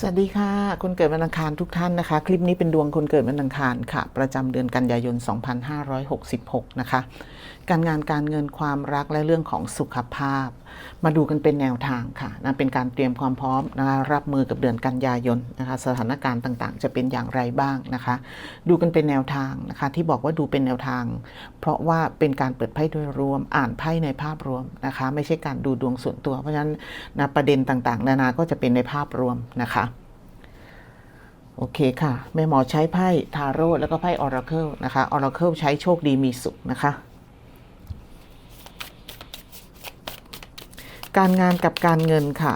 สวัสดีค่ะ คนเกิดวันอังคารทุกท่านนะคะ คลิปนี้เป็นดวงคนเกิดวันอังคารค่ะ ประจำเดือนกันยายน 2566 นะคะ การงานการเงินความรักและเรื่องของสุขภาพ มาดูกันเป็นแนวทางค่ะนะเป็นการเตรียมความพร้อมนะคะรับมือกับเดือนกันยายนนะคะสถานการณ์ต่างๆ จะเป็นอย่างไรบ้างนะคะ ดูกันเป็นแนวทางนะคะที่บอกว่าดูเป็นแนวทาง เพราะว่าเป็นการเปิดไพ่โดยรวม อ่านไพ่ในภาพรวมนะคะไม่ใช่การดูดวงส่วนตัว เพราะฉะนั้นนะประเด็นต่างๆ นานาก็จะเป็นในภาพรวมนะคะโอเคค่ะ แม่หมอใช้ไพ่ทาโร่แล้วก็ไพ่ออราเคิลนะคะออราเคิลใช้โชคดีมีสุขนะคะ การงานกับการเงินค่ะ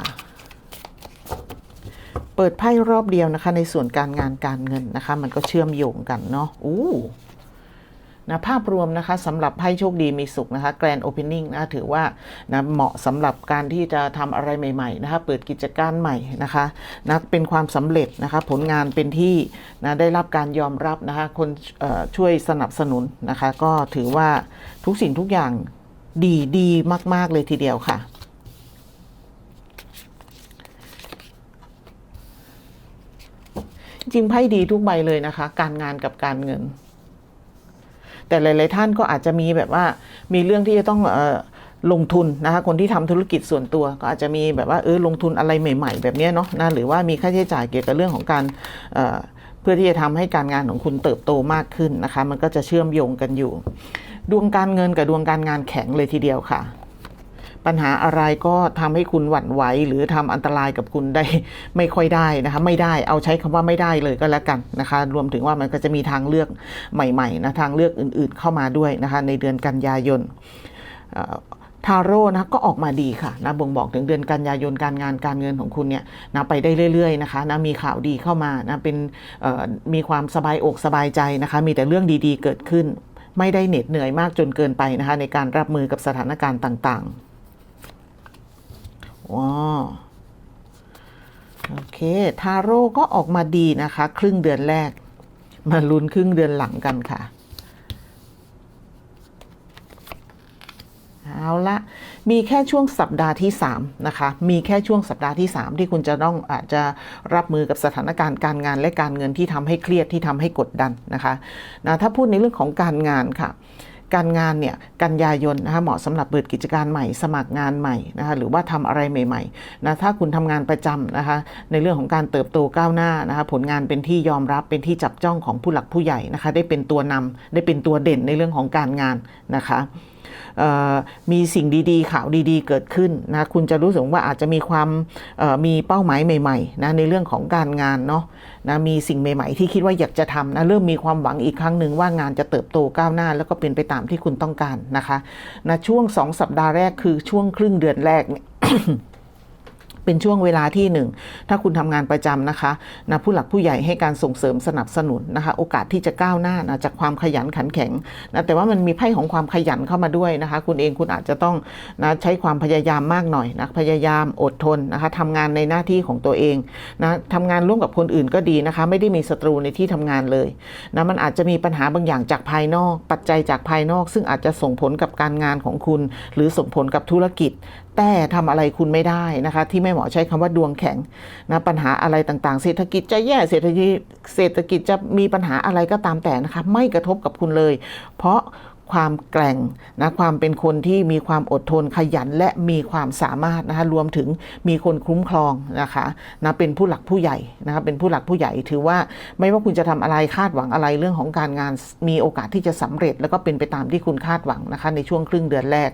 เปิดไพ่รอบเดียวนะคะ ในส่วนการงานการเงินนะคะ มันก็เชื่อมโยงกันเนาะอู้นะภาพรวมนะคะสำหรับไพ่โชคดีมีสุขนะคะแกรนโอเพนนิ่งนะถือว่านะเหมาะสำหรับการที่จะทำอะไรใหม่ๆนะคะเปิดกิจการใหม่นะคะนะเป็นความสำเร็จนะคะผลงานเป็นที่นะได้รับการยอมรับนะคะคนช่วยสนับสนุนนะคะ ก็ถือว่าทุกสิ่งทุกอย่างดีดีมาก ๆ เลยทีเดียวค่ะ จริงไพ่ดีทุกใบเลยนะคะ การงานกับการเงิน แต่หลาย ๆ ท่านก็อาจจะมีแบบว่ามีเรื่องที่จะต้องเออลงทุนนะคะคนที่ทำธุรกิจส่วนตัวก็อาจจะมีแบบว่าเออลงทุนอะไรใหม่ ๆ แบบนี้เนาะนะหรือว่ามีค่าใช้จ่ายเกี่ยวกับเรื่องของการเเพื่อที่จะทำให้การงานของคุณเติบโตมากขึ้นนะคะ มันก็จะเชื่อมโยงกันอยู่ ดวงการเงินกับดวงการงานแข็งเลยทีเดียวค่ะ ปัญหาอะไรก็ทำให้คุณหวั่นไหว หรือทำอันตรายกับคุณได้ไม่ค่อยได้นะคะ ไม่ได้เอาใช้คำว่าไม่ได้เลยก็แล้วกันนะคะ รวมถึงว่ามันก็จะมีทางเลือกใหม่ๆนะทางเลือกอื่นๆเข้ามาด้วยนะคะ ในเดือนกันยายนทาโร่นะก็ออกมาดีค่ะนะบ่งบอกถึงเดือนกันยายนการงานการเงินของคุณเนี่ยนะไปได้เรื่อยๆนะคะนะมีข่าวดีเข้ามานะเป็นมีความสบายอกสบายใจนะคะ มีแต่เรื่องดีๆเกิดขึ้น ไม่ได้เหน็ดเหนื่อยมากจนเกินไปนะคะ ในการรับมือกับสถานการณ์ต่างๆ ว้าโอเค ทาโร่ก็ออกมาดีนะคะ ครึ่งเดือนแรก มาลุ้นครึ่งเดือนหลังกันค่ะ เอาละ มีแค่ช่วงสัปดาห์ที่ 3 นะคะ มีแค่ช่วงสัปดาห์ที่ 3 ที่คุณจะต้องอาจจะรับมือกับสถานการณ์การงานและการเงินที่ทำให้เครียดที่ทำให้กดดันนะคะนะถ้าพูดในเรื่องของการงานค่ะ การงานเนี่ยกันยายนนะคะเหมาะสำหรับเปิดกิจการใหม่ สมัครงานใหม่นะคะหรือว่าทำอะไรใหม่ๆนะถ้าคุณทำงานประจำนะคะในเรื่องของการเติบโตก้าวหน้านะคะผลงานเป็นที่ยอมรับเป็นที่จับจ้องของผู้หลักผู้ใหญ่นะคะได้เป็นตัวนำได้เป็นตัวเด่นในเรื่องของการงานนะคะ มีสิ่งดีๆข่าวดีๆ เกิดขึ้นนะคุณจะรู้สึกว่าอาจจะมีความมีเป้าหมายใหม่ๆนะในเรื่องของการงานเนาะนะมีสิ่งใหม่ ๆ ที่คิดว่าอยากจะทำนะเริ่มมีความหวังอีกครั้งหนึ่งว่างานจะเติบโตก้าวหน้า แล้วก็เป็นไปตามที่คุณต้องการนะคะนะช่วง 2 สัปดาห์แรกคือช่วงครึ่งเดือนแรกเนี่ย เป็นช่วงเวลาที่หนึ่งถ้าคุณทำงานประจำนะคะนะผู้หลักผู้ใหญ่ให้การส่งเสริมสนับสนุนนะคะ โอกาสที่จะก้าวหน้านะจากความขยันขันแข็งนะแต่ว่ามันมีไพ่ของความขยันเข้ามาด้วยนะคะ คุณเองคุณอาจจะต้องนะใช้ความพยายามมากหน่อยนะพยายามอดทนนะคะทำงานในหน้าที่ของตัวเองนะทำงานร่วมกับคนอื่นก็ดีนะคะ ไม่ได้มีศัตรูในที่ทำงานเลยนะมันอาจจะมีปัญหาบางอย่างจากภายนอก ปัจจัยจากภายนอก ซึ่งอาจจะส่งผลกับการงานของคุณ หรือส่งผลกับธุรกิจแต่ทำอะไรคุณไม่ได้นะคะ ที่แม่หมอใช้คำว่าดวงแข็งนะปัญหาอะไรต่างๆ เศรษฐกิจจะแย่เศรษฐกิจเศรษฐกิจจะมีปัญหาอะไรก็ตามแต่นะคะ ไม่กระทบกับคุณเลย เพราะความแกร่งนะความเป็นคนที่มีความอดทนขยันและมีความสามารถนะคะรวมถึงมีคนคุ้มครองนะคะนะเป็นผู้หลักผู้ใหญ่นะคะเป็นผู้หลักผู้ใหญ่ถือว่าไม่ว่าคุณจะทำอะไรคาดหวังอะไรเรื่องของการงานมีโอกาสที่จะสำเร็จ แล้วก็เป็นไปตามที่คุณคาดหวังนะคะในช่วงครึ่งเดือนแรก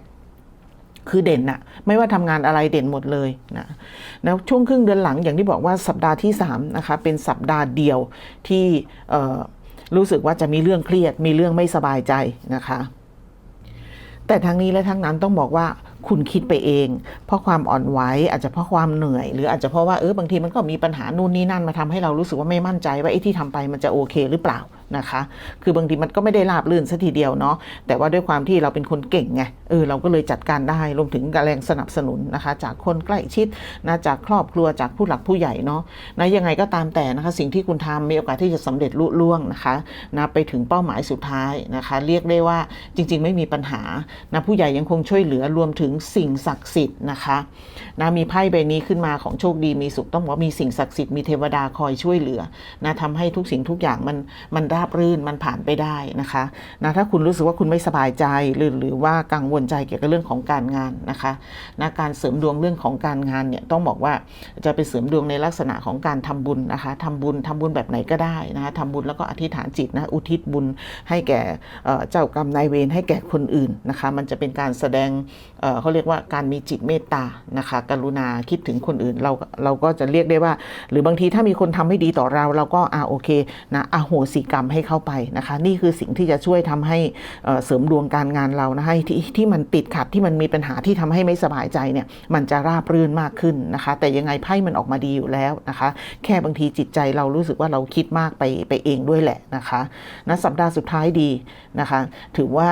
คือเด่นนะไม่ว่าทำงานอะไรเด่นหมดเลยนะแล้วช่วงครึ่งเดือนหลังอย่างที่บอกว่าสัปดาห์ที่3นะคะเป็นสัปดาห์เดียวที่รู้สึกว่าจะมีเรื่องเครียด มีเรื่องไม่สบายใจนะคะ แต่ทั้งนี้และทั้งนั้นต้องบอกว่าคุณคิดไปเอง เพราะความอ่อนไหวอาจจะเพราะความเหนื่อย หรืออาจจะเพราะว่าเออบางทีมันก็มีปัญหานู่นนี่นั่นมาทำให้เรารู้สึกว่าไม่มั่นใจว่าไอ้ที่ทำไปมันจะโอเคหรือเปล่านะคะ คือบางทีมันก็ไม่ได้ราบรื่นซะทีเดียวเนาะแต่ว่าด้วยความที่เราเป็นคนเก่งไงเออเราก็เลยจัดการได้รวมถึงแรงสนับสนุนนะคะ จากคนใกล้ชิดนะจากครอบครัวจากผู้หลักผู้ใหญ่เนาะนะยังไงก็ตามแต่นะคะ สิ่งที่คุณทำมีโอกาสที่จะสำเร็จลุล่วงนะคะนะไปถึงเป้าหมายสุดท้ายนะคะ เรียกได้ว่าจริง ๆ ไม่มีปัญหานะผู้ใหญ่ยังคงช่วยเหลือรวมถึงสิ่งศักดิ์สิทธิ์นะคะนะมีไพ่ใบนี้ขึ้นมาของโชคดีมีสุขต้องบอกว่ามีสิ่งศักดิ์สิทธิ์มีเทวดาคอยช่วยเหลือนะทำให้ทุกสิ่งทุกอย่างมันมันราบรื่นมันผ่านไปได้นะคะนะถ้าคุณรู้สึกว่าคุณไม่สบายใจหรือหรือว่ากังวลใจเกี่ยวกับเรื่องของการงานนะคะนะการเสริมดวงเรื่องของการงานเนี่ยต้องบอกว่าจะไปเสริมดวงในลักษณะของการทำบุญนะคะทำบุญทำบุญแบบไหนก็ได้นะคะทำบุญแล้วก็อธิษฐานจิตนะอุทิศบุญให้แก่เจ้ากรรมนายเวรให้แก่คนอื่นนะคะมันจะเป็นการแสดงเเขาเรียกว่าการมีจิตเมตตานะคะกรุณาคิดถึงคนอื่นเราเราก็จะเรียกได้ว่า หรือบางทีถ้ามีคนทำไม่ดีต่อเราเราก็อ่าโอเคนะอโหสิกรรมให้เข้าไปนะคะ นี่คือสิ่งที่จะช่วยทำให้เสริมดวงการงานเรานะให้ที่ที่มันติดขัดที่มันมีปัญหาที่ทำให้ไม่สบายใจเนี่ยมันจะราบรื่นมากขึ้นนะคะ แต่ยังไงไพ่มันออกมาดีอยู่แล้วนะคะ แค่บางทีจิตใจเรารู้สึกว่าเราคิดมากไปไปเองด้วยแหละนะคะนะสัปดาห์สุดท้ายดีนะคะ ถือว่า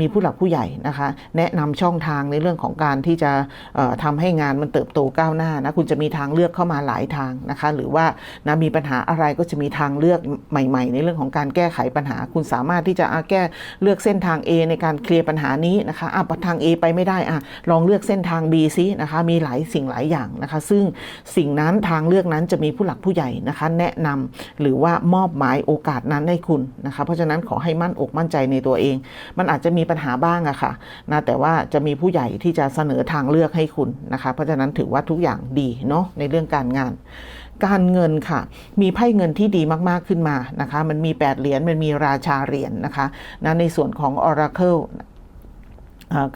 มีผู้หลักผู้ใหญ่นะคะ แนะนำช่องทางในเรื่องของการที่จะเอ่อทำให้งานมันเติบโตก้าวหน้านะคุณจะมีทางเลือกเข้ามาหลายทางนะคะ หรือว่านะมีปัญหาอะไรก็จะมีทางเลือกใหม่ ๆ ในเรื่องของการแก้ไขปัญหา คุณสามารถที่จะอะแก้เลือกเส้นทาง A ในการเคลียร์ปัญหานี้นะคะอะทาง A ไปไม่ได้อะลองเลือกเส้นทาง B ซินะคะมีหลายสิ่งหลายอย่างนะคะ ซึ่งสิ่งนั้นทางเลือกนั้นจะมีผู้หลักผู้ใหญ่นะคะ แนะนำหรือว่ามอบหมายโอกาสนั้นให้คุณนะคะ เพราะฉะนั้นขอให้มั่นอกมั่นใจในตัวเอง มันอาจจะมีปัญหาบ้างอะค่ะนะแต่ว่าจะมีผู้ใหญ่ที่จะเสนอทางเลือกให้คุณนะคะ เพราะฉะนั้นถือว่าทุกอย่างดีเนาะในเรื่องการงาน การเงินค่ะ มีไพ่เงินที่ดีมากๆขึ้นมานะคะ มันมี 8 เหรียญ มันมีราชาเหรียญนะคะนะในส่วนของ Oracle เอ่อ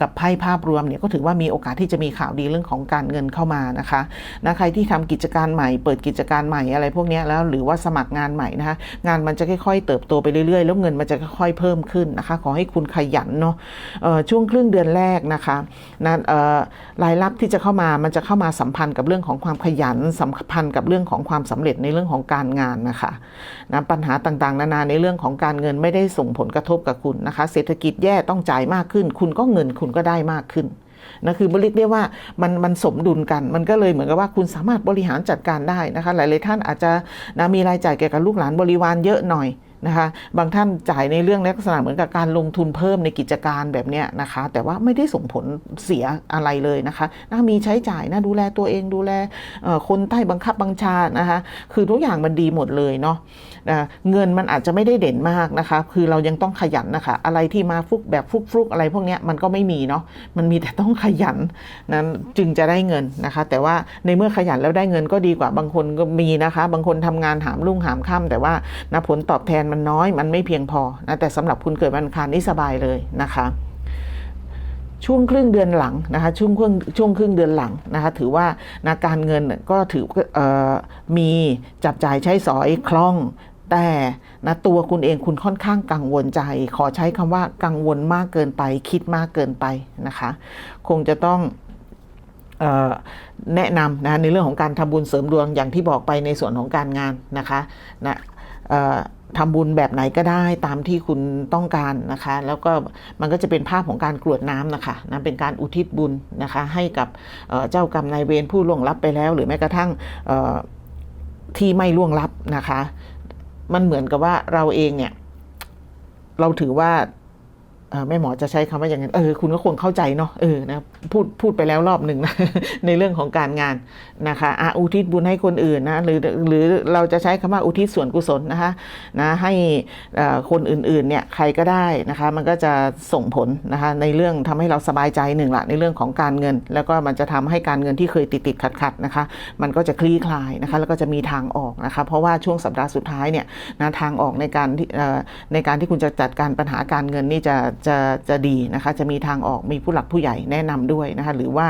กับไพ่ภาพรวมเนี่ยก็ถือว่ามีโอกาสที่จะมีข่าวดีเรื่องของการเงินเข้ามานะคะนะใครที่ทำกิจการใหม่ เปิดกิจการใหม่อะไรพวกนี้แล้วหรือว่าสมัครงานใหม่นะคะงานมันจะค่อยๆ เติบโตไปเรื่อยๆ แล้วเงินมันจะค่อยๆเพิ่มขึ้นนะคะ ขอให้คุณขยันเนาะช่วงครึ่งเดือนแรกนะคะนะรายรับที่จะเข้ามามันจะเข้ามาสัมพันธ์กับเรื่องของความขยันสัมพันธ์กับเรื่องของความสำเร็จในเรื่องของการงานนะคะนะปัญหาต่างๆ นานาในเรื่องของการเงินไม่ได้ส่งผลกระทบกับคุณนะคะ เศรษฐกิจแย่ต้องจ่ายมากขึ้น คุณก็เงินคุณก็ได้มากขึ้นนะคือบริเรียกว่ามันมันสมดุลกัน มันก็เลยเหมือนกับว่าคุณสามารถบริหารจัดการได้นะคะ หลาย ๆ ท่านอาจจะนะมีรายจ่ายเกี่ยวกับลูกหลานบริวารเยอะหน่อย นะคะ บางท่านจ่ายในเรื่องลักษณะเหมือนกับการลงทุนเพิ่มในกิจการแบบเนี้ยนะคะ แต่ว่าไม่ได้ส่งผลเสียอะไรเลยนะคะนะมีใช้จ่ายนะดูแลตัวเองดูแลคนใต้บังคับบัญชานะคะ คือทุกอย่างมันดีหมดเลยเนาะะเงินมันอาจจะไม่ได้เด่นมากนะคะ คือเรายังต้องขยันนะคะ อะไรที่มาฟุกแบบฟุกฟุกอะไรพวกเนี้ยมันก็ไม่มีเนาะมันมีแต่ต้องขยันนั้นจึงจะได้เงินนะคะ แต่ว่าในเมื่อขยันแล้วได้เงินก็ดีกว่าบางคนก็มีนะคะ บางคนทำงานหามรุ่งหามค่ำแต่ว่านะผลตอบแทนมันน้อยมันไม่เพียงพอนะแต่สำหรับคุณเกิดวันอังคารนี่สบายเลยนะคะช่วงครึ่งเดือนหลังนะคะช่วงครึ่งช่วงครึ่งเดือนหลังนะคะถือว่านะการเงินก็ถือออมีจับจ่ายใช้สอยคล่อง แต่นะตัวคุณเองคุณค่อนข้างกังวลใจ ขอใช้คำว่ากังวลมากเกินไป คิดมากเกินไปนะคะ คงจะต้องออแนะนำนะในเรื่องของการทำบุญเสริมดวงอย่างที่บอกไปในส่วนของการงานนะคะนะเอ่อ ทำบุญแบบไหนก็ได้ตามที่คุณต้องการนะคะ แล้วก็มันก็จะเป็นภาพของการกรวดน้ำนะคะนะเป็นการอุทิศบุญนะคะ ให้กับเเจ้ากรรมนายเวรผู้ล่วงลับไปแล้ว หรือแม้กระทั่งที่ไม่ล่วงลับนะคะ มันเหมือนกับว่าเราเองเนี่ย เราถือว่า แม่หมอจะใช้คำว่าอย่างนั้นเออคุณก็คงเข้าใจเนาะเออนะพูดพูดไปแล้วรอบหนึ่งนะในเรื่องของการงานนะคะอะอุทิศบุญให้คนอื่นนะหรือหรือเราจะใช้คำว่าอุทิศส่วนกุศลนะคะนะให้คนอื่นๆเนี่ยใครก็ได้นะคะ มันก็จะส่งผลนะคะในเรื่องทำให้เราสบายใจหนึ่งละในเรื่องของการเงิน แล้วก็มันจะทำให้การเงินที่เคยติดติดขัดขัดนะคะ มันก็จะคลี่คลายนะคะ แล้วก็จะมีทางออกนะคะ เพราะว่าช่วงสัปดาห์สุดท้ายเนี่ยนะทางออกในการที่ในการที่คุณจะจัดการปัญหาการเงินนี่จะจะจะดีนะคะจะมีทางออกมีผู้หลักผู้ใหญ่แนะนำด้วยนะคะหรือว่า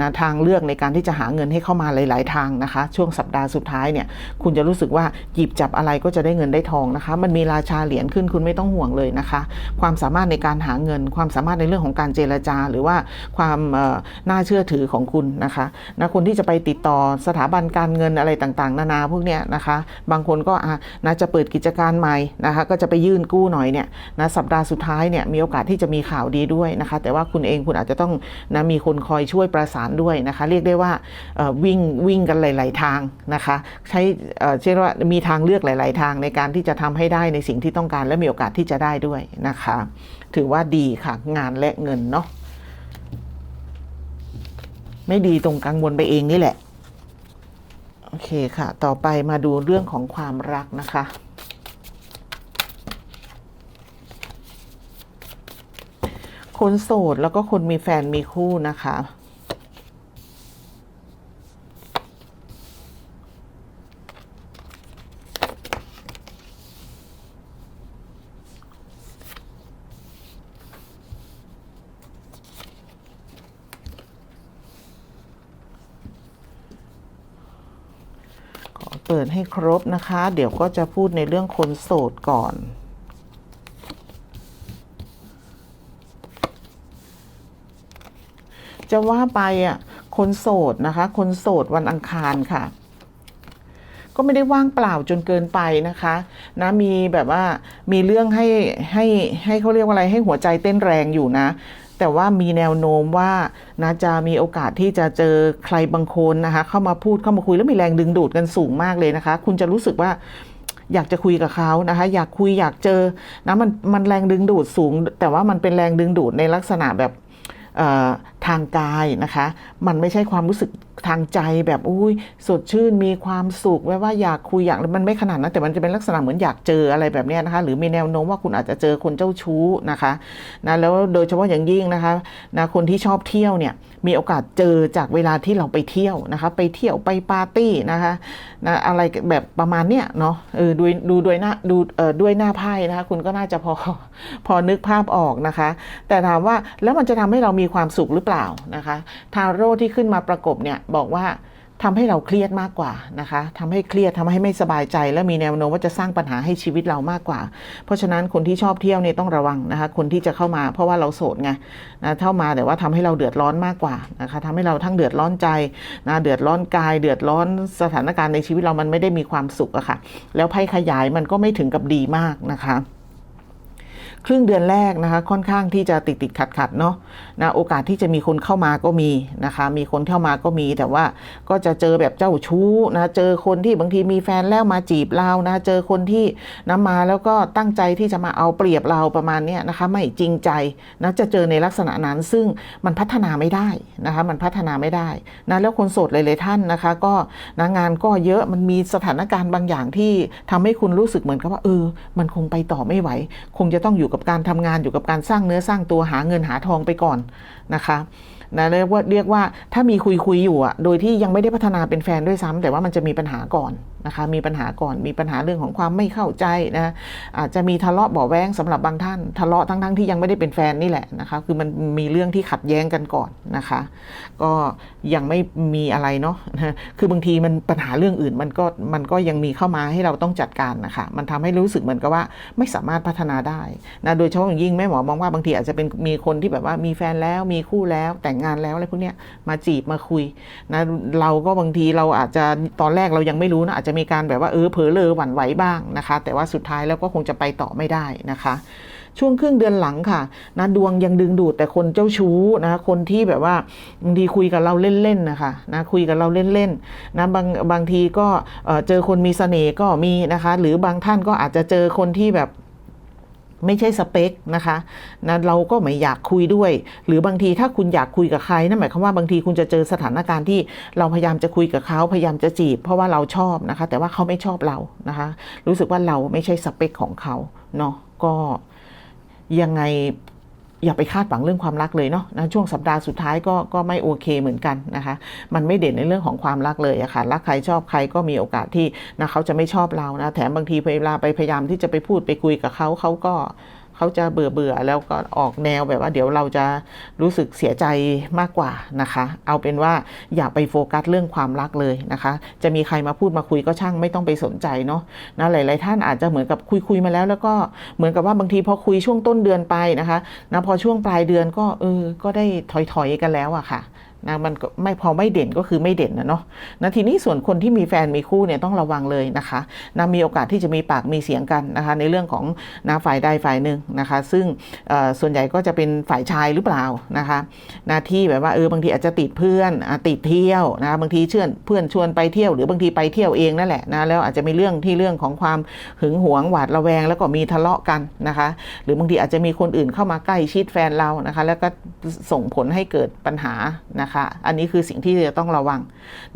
นะทางเลือกในการที่จะหาเงินให้เข้ามาหลาย ๆ ทางนะคะ ช่วงสัปดาห์สุดท้ายเนี่ยคุณจะรู้สึกว่าหยิบจับอะไรก็จะได้เงินได้ทองนะคะ มันมีราชาเหรียญขึ้นคุณไม่ต้องห่วงเลยนะคะ ความสามารถในการหาเงิน ความสามารถในเรื่องของการเจรจา หรือว่าความน่าเชื่อถือของคุณนะคะนะคนที่จะไปติดต่อสถาบันการเงินอะไรต่าง ๆ นานาพวกเนี้ยนะคะ บางคนก็อะนะจะเปิดกิจการใหม่นะคะ ก็จะไปยื่นกู้หน่อยเนี่ยนะสัปดาห์สุดท้ายเนี่ยมีโโอกาสที่จะมีข่าวดีด้วยนะคะ แต่ว่าคุณเองคุณอาจจะต้องนะมีคนคอยช่วยประสานด้วยนะคะ เรียกได้ว่าวิ่งวิ่งกันหลาย ๆ ทางนะคะ ใช้เชื่อว่ามีทางเลือกหลาย ๆ ทางในการที่จะทำให้ได้ในสิ่งที่ต้องการ และมีโอกาสที่จะได้ด้วยนะคะ ถือว่าดีค่ะงานและเงินเนาะไม่ดีตรงกังวลไปเองนี่แหละ โอเคค่ะ ต่อไปมาดูเรื่องของความรักนะคะ คนโสดแล้วก็คนมีแฟนมีคู่นะคะ ขอเปิดให้ครบนะคะ เดี๋ยวก็จะพูดในเรื่องคนโสดก่อน จะว่าไปอะคนโสดนะคะ คนโสดวันอังคารค่ะ ก็ไม่ได้ว่างเปล่าจนเกินไปนะคะนะมีแบบว่ามีเรื่องให้ให้ให้เขาเรียกว่าอะไรให้หัวใจเต้นแรงอยู่นะแต่ว่ามีแนวโน้มว่านะจะมีโอกาสที่จะเจอใครบางคนนะคะ เข้ามาพูดเข้ามาคุยแล้วมีแรงดึงดูดกันสูงมากเลยนะคะ คุณจะรู้สึกว่าอยากจะคุยกับเขานะคะ อยากคุยอยากเจอนะมันมันแรงดึงดูดสูง แต่ว่ามันเป็นแรงดึงดูดในลักษณะแบบ ทางกายนะคะ มันไม่ใช่ความรู้สึก ทางใจแบบอุ้ยสดชื่นมีความสุขแว่าว่าอยากคุยอยากมันไม่ขนาดนั้นแต่มันจะเป็นลักษณะเหมือนอยากเจออะไรแบบนี้นะคะ หรือมีแนวโน้มว่าคุณอาจจะเจอคนเจ้าชู้นะคะนะแล้วโดยเฉพาะอย่างยิ่งนะคะนะคนที่ชอบเที่ยวเนี่ยมีโอกาสเจอจากเวลาที่เราไปเที่ยวนะคะ ไปเที่ยวไปปาร์ตี้นะคะนะอะไรแบบประมาณเนี้ยเนาะเออดูดูโดยหน้าดูเอ่อด้วยหน้าไพ่นะคะ คุณก็น่าจะพอพอนึกภาพออกนะคะ แต่ถามว่าแล้วมันจะทำให้เรามีความสุขหรือเปล่านะคะทาโร่ที่ขึ้นมาประกบเนี่ยบอกว่าทำให้เราเครียดมากกว่านะคะทำให้เครียดทำให้ไม่สบายใจ และมีแนวโน้มว่าจะสร้างปัญหาให้ชีวิตเรามากกว่า เพราะฉะนั้นคนที่ชอบเที่ยวเนี่ยต้องระวังนะคะ คนที่จะเข้ามาเพราะว่าเราโสดไงนะเข้ามาแต่ว่าทำให้เราเดือดร้อนมากกว่านะคะทำให้เราทั้งเดือดร้อนใจนะเดือดร้อนกาย เดือดร้อนสถานการณ์ในชีวิตเรามันไม่ได้มีความสุขอะค่ะ แล้วไพ่ขยายมันก็ไม่ถึงกับดีมากนะคะ ครึ่งเดือนแรกนะคะค่อนข้างที่จะติดติดขัดขัดเนาะนะโอกาสที่จะมีคนเข้ามาก็มีนะคะ มีคนเข้ามาก็มีแต่ว่าก็จะเจอแบบเจ้าชู้นะเจอคนที่บางทีมีแฟนแล้วมาจีบเรานะเจอคนที่นะมาแล้วก็ตั้งใจที่จะมาเอาเปรียบเราประมาณนี้นะคะ ไม่จริงใจนะจะเจอในลักษณะนั้นซึ่งมันพัฒนาไม่ได้นะคะ มันพัฒนาไม่ได้นะแล้วคนโสดหลายๆท่านนะคะ ก็นะงานก็เยอะมันมีสถานการณ์บางอย่างที่ทำให้คุณรู้สึกเหมือนกับว่าเออ มันคงไปต่อไม่ไหว คงจะต้องอยู่กับการทำงานอยู่กับการสร้างเนื้อสร้างตัวหาเงินหาทองไปก่อนนะคะนะเรียกว่าเรียกว่าถ้ามีคุยคุยอยู่อะโดยที่ยังไม่ได้พัฒนาเป็นแฟนด้วยซ้ำแต่ว่ามันจะมีปัญหาก่อน นะคะมีปัญหาก่อนมีปัญหาเรื่องของความไม่เข้าใจนะอาจจะมีทะเลาะเบาะแว้งสำหรับบางท่านทะเลาะทั้งๆที่ยังไม่ได้เป็นแฟนนี่แหละนะคะคือมันมีเรื่องที่ขัดแย้งกันก่อนนะคะ ก็ยังไม่มีอะไรเนาะนะคือบางทีมันปัญหาเรื่องอื่นมันก็มันก็ยังมีเข้ามาให้เราต้องจัดการนะคะมันทำให้รู้สึกเหมือนกับว่าไม่สามารถพัฒนาได้นะโดยเฉพาะอย่างยิ่งแม่หมอมองว่าบางทีอาจจะเป็นมีคนที่แบบว่ามีแฟนแล้วมีคู่แล้วแต่งงานแล้วอะไรพวกเนี้ยมาจีบมาคุยนะเราก็บางทีเราอาจจะตอนแรกเรายังไม่รู้นะอาจจะมีการแบบว่าเออเผลอเลอหวั่นไหวบ้างนะคะ แต่ว่าสุดท้ายแล้วก็คงจะไปต่อไม่ได้นะคะช่วงครึ่งเดือนหลังค่ะนะดวงยังดึงดูดแต่คนเจ้าชู้นะคนที่แบบว่าบางทีคุยกับเราเล่นๆนะคะนะคุยกับเราเล่นๆนะบางบางทีก็เอ่อเจอคนมีเสน่ห์ก็มีนะคะ หรือบางท่านก็อาจจะเจอคนที่แบบ ไม่ใช่สเปคนะคะนะเราก็ไม่อยากคุยด้วย หรือบางทีถ้าคุณอยากคุยกับใครนั่นหมายความว่าบางทีคุณจะเจอสถานการณ์ที่เราพยายามจะคุยกับเขาพยายามจะจีบ เพราะว่าเราชอบนะคะ แต่ว่าเขาไม่ชอบเรานะคะ รู้สึกว่าเราไม่ใช่สเปคของเขาเนาะก็ยังไง อย่าไปคาดหวังเรื่องความรักเลยเนาะนะช่วงสัปดาห์สุดท้ายก็ก็ไม่โอเคเหมือนกันนะคะ มันไม่เด่นในเรื่องของความรักเลยอะค่ะรักใครชอบใครก็มีโอกาสที่นะเขาจะไม่ชอบเรานะแถมบางทีเวลาไปพยายามที่จะไปพูดไปคุยกับเขาเขาก็ เขาจะเบื่อเบื่อแล้วก็ออกแนวแบบว่าเดี๋ยวเราจะรู้สึกเสียใจมากกว่านะคะ เอาเป็นว่าอย่าไปโฟกัสเรื่องความรักเลยนะคะ จะมีใครมาพูดมาคุยก็ช่างไม่ต้องไปสนใจเนาะนะหลาย ๆ ท่านอาจจะเหมือนกับคุยคุยๆมาแล้ว แล้วก็เหมือนกับว่าบางทีพอคุยช่วงต้นเดือนไปนะคะนะพอช่วงปลายเดือนก็เออก็ได้ถอยๆกันแล้วอะค่ะ นะมันก็ไม่พอไม่เด่นก็คือไม่เด่นนะเนาะนะทีนี้ส่วนคนที่มีแฟนมีคู่เนี่ยต้องระวังเลยนะคะนะมีโอกาสที่จะมีปากมีเสียงกันนะคะ ในเรื่องของนะฝ่ายใดฝ่ายหนึ่งนะคะ ซึ่งส่วนใหญ่ก็จะเป็นฝ่ายชายหรือเปล่านะคะนะที่แบบว่าเออบางทีอาจจะติดเพื่อนอติดเที่ยวนะบางทีเชื่อนเพื่อนชวนไปเที่ยว หรือบางทีไปเที่ยวเองนั่นแหละนะแล้วอาจจะมีเรื่องที่เรื่องของความหึงหวงหวาดระแวง แล้วก็มีทะเลาะกันนะคะ หรือบางทีอาจจะมีคนอื่นเข้ามาใกล้ชิดแฟนเรานะคะ แล้วก็ส่งผลให้เกิดปัญหานะคะอันนี้คือสิ่งที่จะต้องระวัง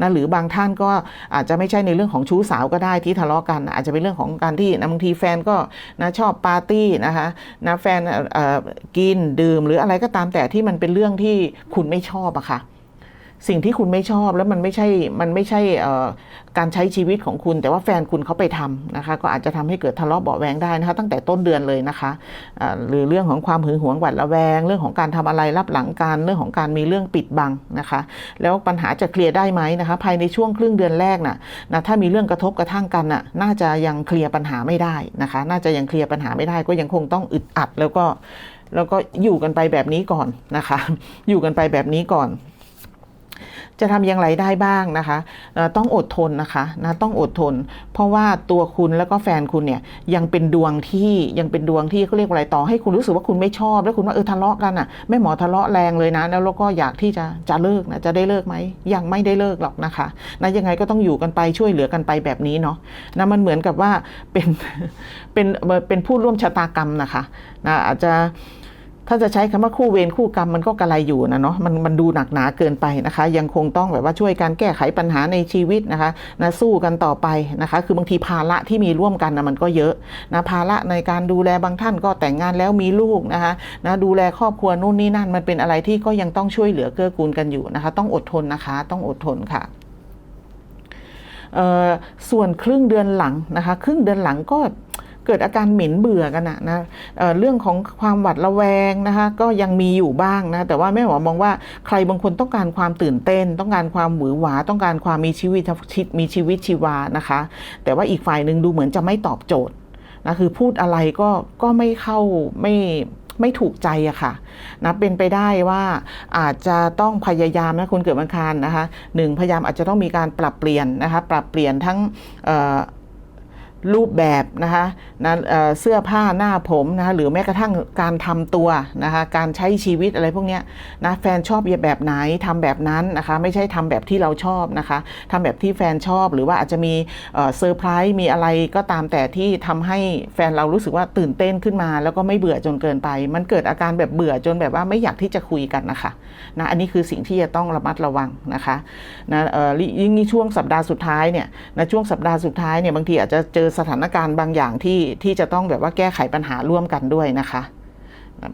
นะหรือบางท่านก็อาจจะไม่ใช่ในเรื่องของชู้สาวก็ได้ที่ทะเลาะกัน อาจจะเป็นเรื่องของการที่นะบางทีแฟนก็นะชอบปาร์ตี้นะคะนะแฟนกินดื่มหรืออะไรก็ตามแต่ที่มันเป็นเรื่องที่คุณไม่ชอบอะค่ะ สิ่งที่คุณไม่ชอบแล้วมันไม่ใช่มันไม่ใช่การใช้ชีวิตของคุณ แต่ว่าแฟนคุณเขาไปทำนะคะ ก็อาจจะทำให้เกิดทะเลาะเบาแวงได้นะคะ ตั้งแต่ต้นเดือนเลยนะคะหรือเรื่องของความหึงหวงหวาดระแวง เรื่องของการทำอะไรรับหลังการเรื่องของการมีเรื่องปิดบังนะคะ แล้วปัญหาจะเคลียร์ได้ไหมนะคะ ภายในช่วงครึ่งเดือนแรกน่ะนะถ้ามีเรื่องกระทบกระทั่งกันน่ะน่าจะยังเคลียร์ปัญหาไม่ได้นะคะ น่าจะยังเคลียร์ปัญหาไม่ได้ก็ยังคงต้องอึดอัดแล้วก็แล้วก็อยู่กันไปแบบนี้ก่อนนะคะ อยู่กันไปแบบนี้ก่อน จะทำอย่างไรได้บ้างนะคะ ต้องอดทนนะคะนะต้องอดทน เพราะว่าตัวคุณแล้วก็แฟนคุณเนี่ยยังเป็นดวงที่ยังเป็นดวงที่เขาเรียกว่าอะไรต่อให้คุณรู้สึกว่าคุณไม่ชอบ แล้วคุณว่าเออทะเลาะกันอะแม่หมอทะเลาะแรงเลยนะแล้วก็อยากที่จะจะเลิกนะจะได้เลิกไหมยังไม่ได้เลิกหรอกนะคะนะยังไงก็ต้องอยู่กันไปช่วยเหลือกันไปแบบนี้เนาะนะมันเหมือนกับว่าเป็นเป็นเป็นผู้ร่วมชะตากรรมนะคะนะอาจจะ ถ้าจะใช้คำว่าคู่เวรคู่กรรมมันก็กระไรอยู่นะเนาะมันมันดูหนักหนาเกินไปนะคะ ยังคงต้องแบบว่าช่วยการแก้ไขปัญหาในชีวิตนะคะนะสู้กันต่อไปนะคะ คือบางทีภาระที่มีร่วมกันนะมันก็เยอะนะภาระในการดูแลบางท่านก็แต่งงานแล้วมีลูกนะคะนะดูแลครอบครัวนู่นนี่นั่นมันเป็นอะไรที่ก็ยังต้องช่วยเหลือเกื้อกูลกันอยู่นะคะ ต้องอดทนนะคะ ต้องอดทนค่ะเออส่วนครึ่งเดือนหลังนะคะ ครึ่งเดือนหลังก็ กิดอาการเหม็นเบื่อกันนะนะเเรื่องของความหวัดระแวงนะคะก็ยังมีอยู่บ้างนะแต่ว่าแม่หมอมองว่าใครบางคนต้องการความตื่นเต้น ต้องการความหวือหวาต้องการความมีชีวิตชีมีชีวิตชีวานะคะ แต่ว่าอีกฝ่ายหนึ่งดูเหมือนจะไม่ตอบโจทย์นะคือพูดอะไรก็ก็ไม่เข้าไม่ไม่ถูกใจอะค่ะนะเป็นไปได้ว่าอาจจะต้องพยายามนะคนเกิดวันอังคารนะคะหนึ่งพยายามอาจจะต้องมีการปรับเปลี่ยนนะคะปรับเปลี่ยนทั้ง รูปแบบนะคะนะเเสื้อผ้าหน้าผมนะคะหรือแม้กระทั่งการทำตัวนะคะการใช้ชีวิตอะไรพวกนี้นะแฟนชอบแบบไหนทำแบบนั้นนะคะไม่ใช่ทำแบบที่เราชอบนะคะทำแบบที่แฟนชอบหรือว่าอาจจะมีเซอร์ไพรส์มีอะไรก็ตามแต่ที่ทำให้แฟนเรารู้สึกว่าตื่นเต้นขึ้นมา แล้วก็ไม่เบื่อจนเกินไป มันเกิดอาการแบบเบื่อจนแบบว่าไม่อยากที่จะคุยกันนะคะนะอันนี้คือสิ่งที่จะต้องระมัดระวังนะคะนะเออยิ่งในช่วงสัปดาห์สุดท้ายเนี่ยนะช่วงสัปดาห์สุดท้ายเนี่ยบางทีอาจจะเจอสถานการณ์บางอย่างที่ที่จะต้องแบบว่าแก้ไขปัญหาร่วมกันด้วยนะคะนะ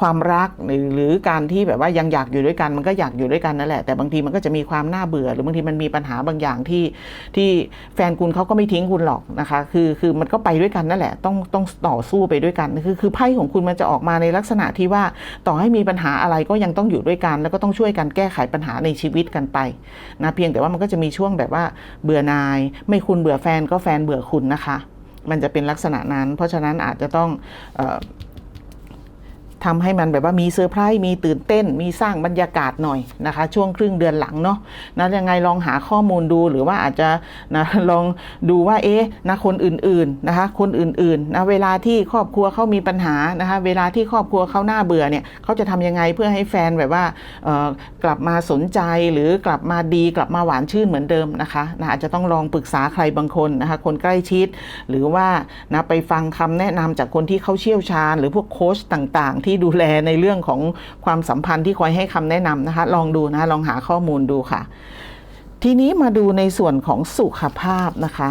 ความรักหรือหรือการที่แบบว่ายังอยากอยู่ด้วยกัน มันก็อยากอยู่ด้วยกันนั่นแหละแต่บางทีมันก็จะมีความน่าเบื่อ หรือบางทีมันมีปัญหาบางอย่างที่ที่แฟนคุณเขาก็ไม่ทิ้งคุณหรอกนะคะ คือคือมันก็ไปด้วยกันนั่นแหละ ต้องต้องต่อสู้ไปด้วยกันคือคือไพ่ของคุณมันจะออกมาในลักษณะที่ว่าต่อให้มีปัญหาอะไรก็ยังต้องอยู่ด้วยกัน แล้วก็ต้องช่วยกันแก้ไขปัญหาในชีวิตกันไปนะเพียงแต่ว่ามันก็จะมีช่วงแบบว่าเบื่อนาย ไม่คุณเบื่อแฟนก็แฟนเบื่อคุณนะคะ มันจะเป็นลักษณะนั้น เพราะฉะนั้นอาจจะต้องอ ทำให้มันแบบว่ามีเซอร์ไพรส์มีตื่นเต้น มีสร้างบรรยากาศหน่อยนะคะ ช่วงครึ่งเดือนหลังเนาะนะยังไงลองหาข้อมูลดูหรือว่าอาจจะนะลองดูว่าเอ๊ะนะคนอื่นๆนะคะคนอื่นๆนะเวลาที่ครอบครัวเขามีปัญหานะคะเวลาที่ครอบครัวเขาหน้าเบื่อเนี่ยเขาจะทำยังไงเพื่อให้แฟนแบบว่ากลับมาสนใจหรือกลับมาดีกลับมาหวานชื่นเหมือนเดิมนะคะนะอาจจะต้องลองปรึกษาใครบางคนนะคะคนใกล้ชิด หรือว่านะไปฟังคำแนะนำจากคนที่เขาเชี่ยวชาญ หรือพวกโค้ชต่างๆที่ดูแลในเรื่องของความสัมพันธ์ที่คอยให้คำแนะนำนะคะ ลองดูนะคะลองหาข้อมูลดูค่ะ ทีนี้มาดูในส่วนของสุขภาพนะคะ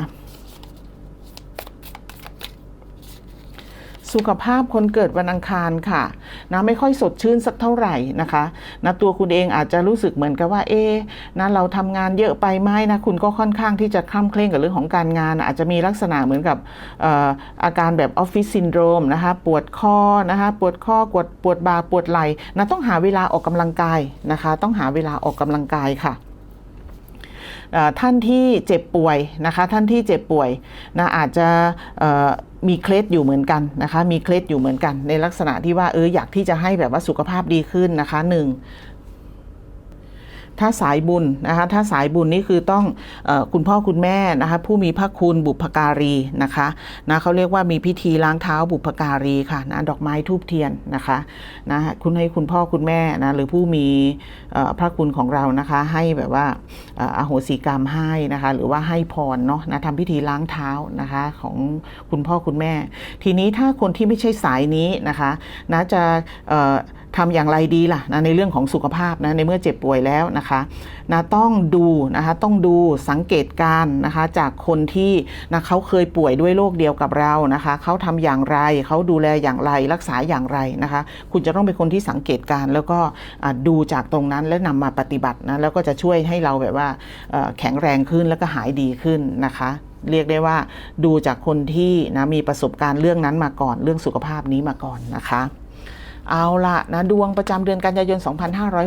สุขภาพคนเกิดวันอังคารค่ะนะไม่ค่อยสดชื่นสักเท่าไหร่นะคะนะตัวคุณเองอาจจะรู้สึกเหมือนกับว่าเอ๊นะเราทำงานเยอะไปไหมนะคุณก็ค่อนข้างที่จะคล่ำเคร่งกับเรื่องของการงาน อาจจะมีลักษณะเหมือนกับออาการแบบออฟฟิศซินโดรมนะคะปวดคอนะคะปวดข้อปวดปวดบ่าปวดไหล่นะต้องหาเวลาออกกำลังกายนะคะ ต้องหาเวลาออกกำลังกายค่ะท่านที่เจ็บป่วยนะคะ ท่านที่เจ็บป่วยนะอาจจะ มีเคล็ดอยู่เหมือนกันนะคะ มีเคล็ดอยู่เหมือนกัน ในลักษณะที่ว่าเอออยากที่จะให้แบบว่าสุขภาพดีขึ้นนะคะหนึ่ง ถ้าสายบุญนะคะถ้าสายบุญนี่คือต้องอคุณพ่อคุณแม่นะคะผู้มีพระคุณบุพการีนะคะนะเขาเรียกว่ามีพิธีล้างเท้าบุพการีค่ะนะดอกไม้ทูบเทียนนะคะนะคุณให้คุณพ่อคุณแม่นะหรือผู้มีพระคุณของเรานะคะให้แบบว่าอโหสิกรรมให้นะคะหรือว่าให้พรเนาะนะทำพิธีล้างเท้านะคะของคุณพ่อคุณแม่ ทีนี้ถ้าคนที่ไม่ใช่สายนี้นะคะนะจะ ทำอย่างไรดีล่ะนะในเรื่องของสุขภาพนะในเมื่อเจ็บป่วยแล้วนะคะนะต้องดูนะคะต้องดูสังเกตการนะคะจากคนที่นะเขาเคยป่วยด้วยโรคเดียวกับเรานะคะเขาทำอย่างไรเขาดูแลอย่างไรรักษาอย่างไรนะคะ คุณจะต้องเป็นคนที่สังเกตการแล้วก็ดูจากตรงนั้นแล้วนำมาปฏิบัตินะแล้วก็จะช่วยให้เราแบบว่าแข็งแรงขึ้นแล้วก็หายดีขึ้นนะคะเรียกได้ว่าดูจากคนที่นะมีประสบการณ์เรื่องนั้นมาก่อนเรื่องสุขภาพนี้มาก่อนนะคะ เอาละนะดวงประจำเดือนกันยายน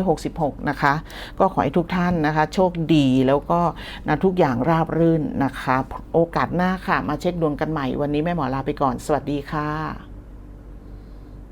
2566 นะคะ ก็ขอให้ทุกท่านนะคะ โชคดีแล้วก็นะทุกอย่างราบรื่นนะคะ โอกาสหน้าค่ะ มาเช็คดวงกันใหม่ วันนี้แม่หมอลาไปก่อน สวัสดีค่ะ